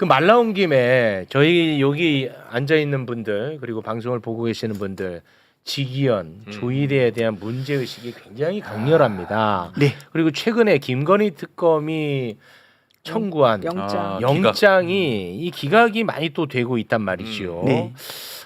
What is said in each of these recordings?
그 말 나온 김에 저희 여기 앉아 있는 분들 그리고 방송을 보고 계시는 분들 지기현, 음. 조이대에 대한 문제 의식이 굉장히 강렬합니다. 네. 그리고 최근에 김건희 특검이 청구한 영장. 아, 영장이 이 기각이 많이 또 되고 있단 말이지요. 음. 네.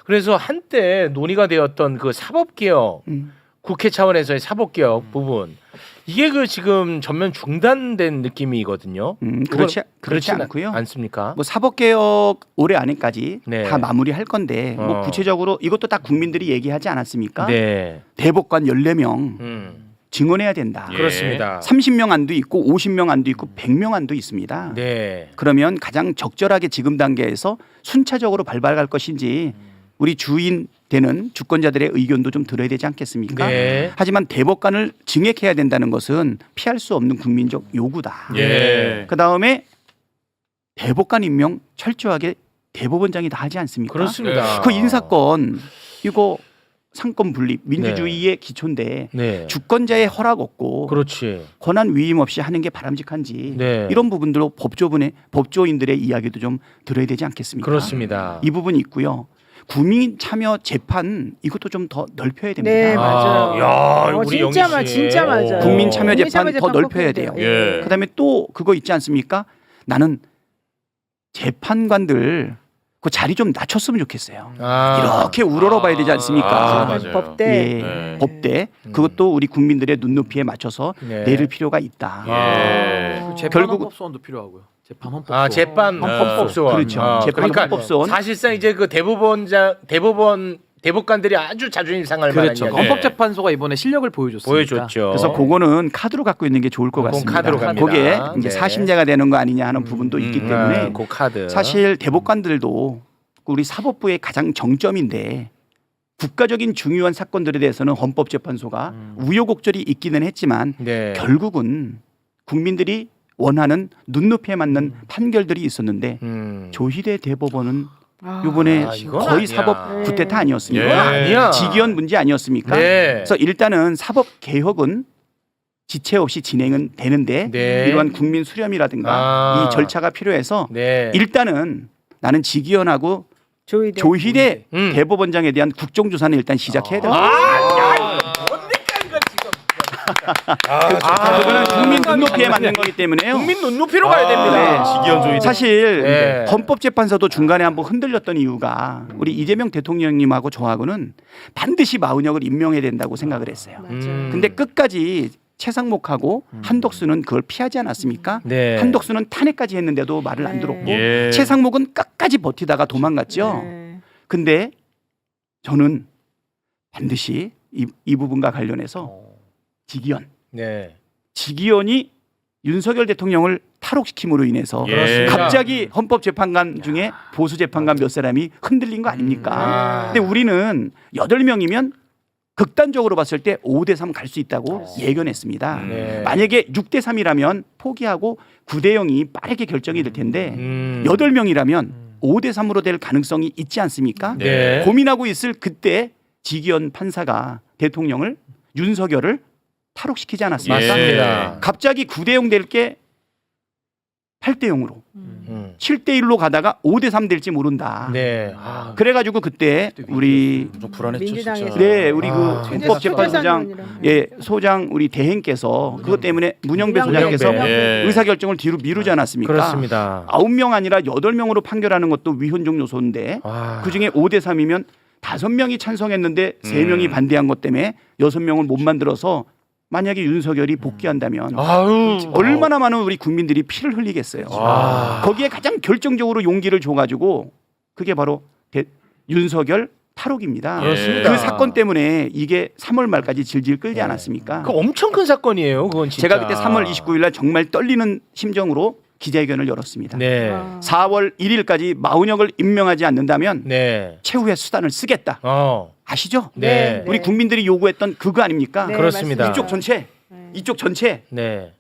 그래서 한때 논의가 되었던 그 사법개혁 음. 국회 차원에서의 사법개혁 부분 이게 그 지금 전면 중단된 느낌이거든요. 음, 그렇지 그렇지 않고요. 않습니까? 뭐 사법개혁 올해 안에까지 네. 다 마무리할 건데 뭐 어. 구체적으로 이것도 다 국민들이 얘기하지 않았습니까? 네, 대법관 14명 음, 증언해야 된다. 예. 그렇습니다. 30명 안도 있고 50명 안도 있고 100명 안도 있습니다. 네, 그러면 가장 적절하게 지금 단계에서 순차적으로 발발할 것인지 우리 주인 되는 주권자들의 의견도 좀 들어야 되지 않겠습니까? 네, 하지만 대법관을 증액해야 된다는 것은 피할 수 없는 국민적 요구다. 예. 그 다음에 대법관 임명 철저하게 대법원장이 다 하지 않습니까? 그렇습니다. 그 인사권 이거 상권 분립 민주주의의 기초인데 네, 주권자의 허락 없고 그렇지. 권한 위임 없이 하는 게 바람직한지 네. 이런 부분들로 법조분의 법조인들의 이야기도 좀 들어야 되지 않겠습니까? 그렇습니다. 이 부분이 있고요. 국민 참여 재판 이것도 좀 더 넓혀야 됩니다. 네, 맞아요. 야, 어, 우리 진짜 영희 마- 씨. 진짜 맞아요. 국민 참여 국민 재판 더꼭 넓혀야 해야 돼요. 예. 그다음에 또 그거 있지 않습니까? 나는 재판관들 그 자리 좀 낮췄으면 좋겠어요. 아, 이렇게 우러러봐야 되지 않습니까? 아, 맞아요. 법대. 예, 네. 법대 음. 그것도 우리 국민들의 눈높이에 맞춰서 네. 내릴 필요가 있다. 예. 어. 재판 결국- 헌법 소원도 필요하고요. 재판 헌법 아 소원. 재판 네. 헌법소원 그렇죠. 아, 재판 그러니까 헌법소원. 사실상 이제 그 대법원장 대법원 대법관들이 아주 자존심 상할 그렇죠. 만한 이야기 헌법재판소가 이번에 실력을 보여줬습니다. 보여줬죠. 그래서 그거는 카드로 갖고 있는 게 좋을 것 같습니다. 카드로 갑니다. 거기에 이제 네. 사심자가 되는 거 아니냐 하는 부분도 있기 음, 때문에 아, 그 카드 사실 대법관들도 우리 사법부의 가장 정점인데 국가적인 중요한 사건들에 대해서는 헌법재판소가 음. 우여곡절이 있기는 했지만 네. 결국은 국민들이 원하는 눈높이에 맞는 판결들이 있었는데 음. 조희대 대법원은 아. 이번에 아, 이건 거의 아니야. 사법 네. 구태타 아니었습니까? 이건 아니야. 직위원 문제 아니었습니까? 네. 그래서 일단은 사법 개혁은 지체 없이 진행은 되는데 네. 이러한 국민 수렴이라든가 아. 이 절차가 필요해서 네. 일단은 나는 직위원하고 조이대. 조희대 음. 대법원장에 대한 국정조사는 일단 시작해야 된다. 아, 아, 그거는 국민 눈높이에 맞는 거기 때문에요. 국민 눈높이로 가야 됩니다. 네. 지기현 조이대. 사실 네. 헌법재판소도 중간에 한번 흔들렸던 이유가 우리 이재명 대통령님하고 저하고는 반드시 마은혁을 임명해야 된다고 생각을 했어요. 맞아요. 음. 근데 끝까지 최상목하고 한덕수는 그걸 피하지 않았습니까? 네. 한덕수는 탄핵까지 했는데도 말을 안 네. 들었고 예. 최상목은 끝까지 버티다가 도망갔죠. 네. 근데 저는 반드시 이, 이 부분과 관련해서 직위원, 네. 직위원이 윤석열 대통령을 탈옥시킴으로 인해서 예. 그렇습니다. 갑자기 헌법재판관 중에 보수 재판관 몇 사람이 흔들린 거 아닙니까? 아. 근데 우리는 여덟 명이면 극단적으로 봤을 때 5대 3 갈 수 있다고 예견했습니다. 네. 만약에 6대 3이라면 포기하고 9대 0이 빠르게 결정이 될 텐데 음. 여덟 명이라면 5대 3으로 될 가능성이 있지 않습니까? 네. 고민하고 있을 그때 지기현 판사가 대통령을 윤석열을 탈옥시키지 않았습니까? 예. 맞습니다. 갑자기 9대 0 될 게 8대 0으로 음. 7대 1로 가다가 5대 3 될지 모른다. 네. 아, 그래가지고 그때 우리 좀 불안했죠. 민주당에서. 진짜. 네 우리 그 아, 헌법재판소장 초대상원이랑. 예 소장 우리 대행께서 그것 때문에 문영배 문영배. 소장께서 문영배. 예. 의사결정을 뒤로 미루지 않았습니까? 그렇습니다. 아홉 명 아니라 여덟 명으로 판결하는 것도 위헌적 요소인데 아. 그 중에 5대 3이면 다섯 명이 찬성했는데 세 음. 명이 반대한 것 때문에 여섯 명을 못 만들어서 만약에 윤석열이 복귀한다면 아유. 얼마나 많은 우리 국민들이 피를 흘리겠어요. 아. 거기에 가장 결정적으로 용기를 줘가지고 그게 바로 대- 윤석열 탈옥입니다. 그렇습니다. 그 사건 때문에 이게 3월 말까지 질질 끌지 않았습니까? 그 엄청 큰 사건이에요. 그건 진짜. 제가 그때 3월 29일 날 정말 떨리는 심정으로 기자회견을 열었습니다. 네. 아. 4월 1일까지 마은혁을 임명하지 않는다면 네. 최후의 수단을 쓰겠다. 어. 아시죠? 네. 우리 국민들이 요구했던 그거 아닙니까? 네, 그렇습니다. 이쪽 전체, 네. 이쪽 전체. 네.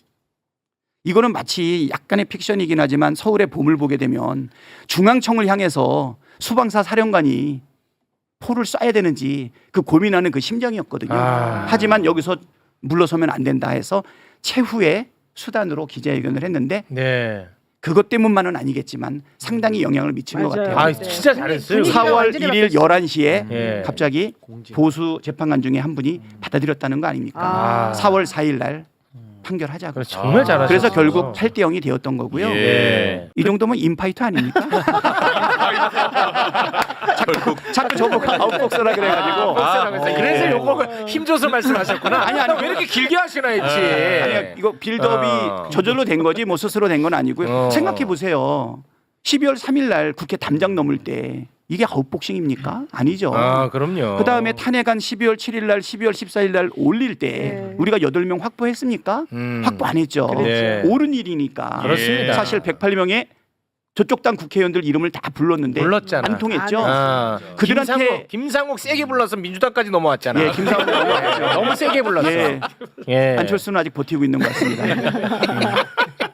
이거는 마치 약간의 픽션이긴 하지만 서울의 봄을 보게 되면 중앙청을 향해서 수방사 사령관이 포를 쏴야 되는지 그 고민하는 그 심정이었거든요. 아. 하지만 여기서 물러서면 안 된다 해서 최후의 수단으로 기자회견을 했는데 네. 그것 때문만은 아니겠지만 상당히 영향을 미치는 것 맞아요. 같아요. 아 진짜 잘했어요. 분위기가 4월 완전히 1일 바뀌었어요. 11시에 예. 갑자기 공지. 보수 재판관 중에 한 분이 받아들였다는 거 아닙니까? 아. 4월 4일 날 판결하자고. 그래서 정말 아. 잘하셨어요. 그래서 결국 8대 0이 되었던 거고요. 예. 이 정도면 인파이터 아닙니까? 자꾸, 자꾸 저보고 아웃복서라 그래가지고 아, 그래서 그래서 요거 힘줘서 말씀하셨구나. 아니, 아니. 왜 이렇게 길게 하시나 했지. 아니 이거 빌드업이 어. 저절로 된 거지 뭐 스스로 된 건 아니고요. 어. 생각해 보세요. 12월 3일 날 국회 담장 넘을 때 이게 아웃복싱입니까? 아니죠. 아 그럼요. 그 다음에 탄핵안 12월 7일 날, 12월 14일 날 올릴 때 네. 우리가 8명 확보했습니까? 음. 확보 안 했죠. 네. 옳은 일이니까. 그렇습니다. 사실 108명의 저쪽 당 국회의원들 이름을 다 불렀는데 불렀잖아. 안 통했죠. 아, 그들한테- 김상욱, 김상욱 세게 불러서 민주당까지 넘어왔잖아. 예, 김상욱 넘어왔죠. 너무 세게 불렀어. 예. 예. 안철수는 아직 버티고 있는 것 같습니다.